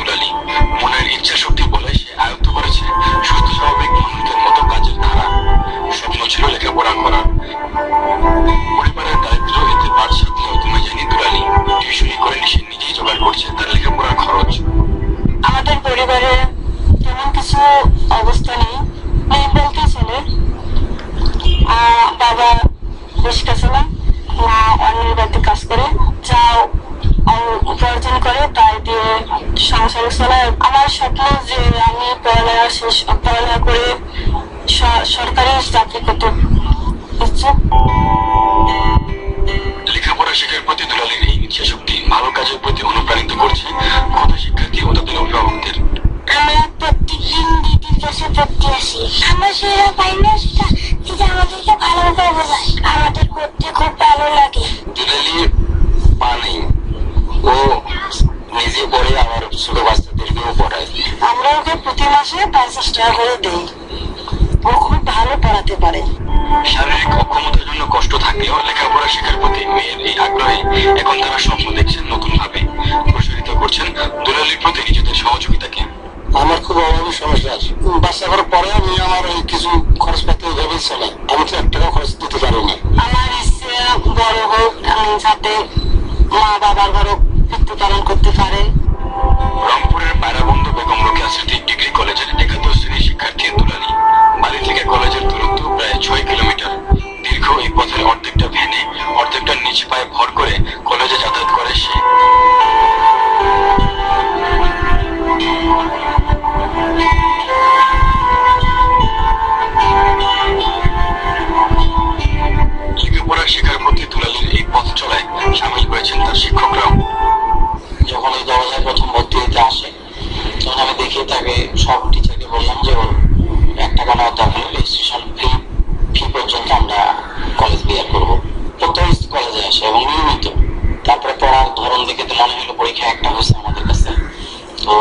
দুলালি মনের ইচ্ছা শক্তির বলে সে আয়ত্ত করেছে। সুস্থ স্বাভাবিক মানুষদের মতো কাজের ধারা। স্বপ্ন ছিল লেখাপড়া করা পরিবারের দারিদ্র এতে পাঠ সাধলেও তুমি জানি দুলালি টিউশনি করেনি, সে নিজেই জোগাড় করছে তার লেখাপড়ার খরচ। আমাদের পরিবারে তেমন কিছু অবস্থা নেই। নেই বলতে চলে বাবা বেশ কাছে না। মা অন্যের বাড়িতে কাজ করে। যা উপার্জন করে তার সংসার চালায় আমার স্বপ্ন যে আমি পড়ালেখা শেষ পড়ালেখা করে সরকারি চাকরি করতে ইচ্ছে লেখাপড়া শেখার প্রতি দুলালের এই ইচ্ছা শক্তি ভালো কাজের প্রতি অনুপ্রাণিত করছে ক্ষুদা শিক্ষার্থী ও তাদের অভিভাবকদের আমরা প্রত্যেকদিন দিদির কাছে পড়তে আসি। আমরা সেটা পাই না সেটা আমাদেরকে ভালোভাবে বোঝায়। আমাদের পড়তে খুব ভালো লাগে দুলালি পা নেই ও নিজে পড়ে আমার ছোট বাচ্চাদেরকেও পড়ায় আমরা ওকে প্রতি মাসে পঞ্চাশ টাকা করে দিই। ও খুব ভালো পড়াতে পারে। শারীরিক অক্ষমতার জন্য কষ্ট থাকলেও লেখাপড়া শেখার প্রতি মেয়ের এই আগ্রহে। এখন তারা স্বপ্ন দেখছেন নতুন ভাবে প্রসারিত করছেন দুলালির প্রতি নিজেদের সহযোগিতাকে। আমার খুব অভাবী সমস্যা আছে। বাচ্চা করার পরে আমি আমার ওই কিছু ওইভাবে চলে। আমি তো এক টাকা খরচ দিতে পারি না। আমার ইচ্ছে বড় হোক যাতে মা বাবার ঘরে মৃত্যুপালন করতে পারে। রংপুরের পায়রাবন্ধু বেগম রোকেয়া ডিগ্রি কলেজের একাদশ শ্রেণির শিক্ষার্থী দুলালি। বাড়ি থেকে কলেজের দূরত্ব প্রায় ছয় কিলোমিটার। দীর্ঘ এই পথের অর্ধেকটা ভেনে অর্ধেকটা নিচ পায়ে ভর করে কলেজে যাতায়াত করে সে। লেখাপড়া শেখার প্রতি দুলালির এই পথ চলায় সামিল হয়েছেন তার শিক্ষকরাও। যখন এই দরজায় প্রথম ভর্তি হইতে আসে, তখন আমি দেখি তাকে সব টিচারকে বললাম যে, ওর এক টাকা নেওয়ার দরকার রেজিস্ট্রেশন ফি ফি পর্যন্ত আমরা কলেজ বিয়ার করব? প্রত্যেক কলেজে আসে এবং নিয়মিত। তারপরে পড়ার ধরন দেখে তো মনে হলো পরীক্ষা একটা হয়েছে আমাদের কাছে। তো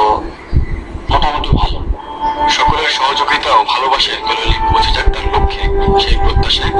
মোটামুটি ভালো। সকলের সহযোগিতা ও ভালোবাসে কলেজ পৌঁছে যাক তার লক্ষ্যে সেই প্রত্যাশায়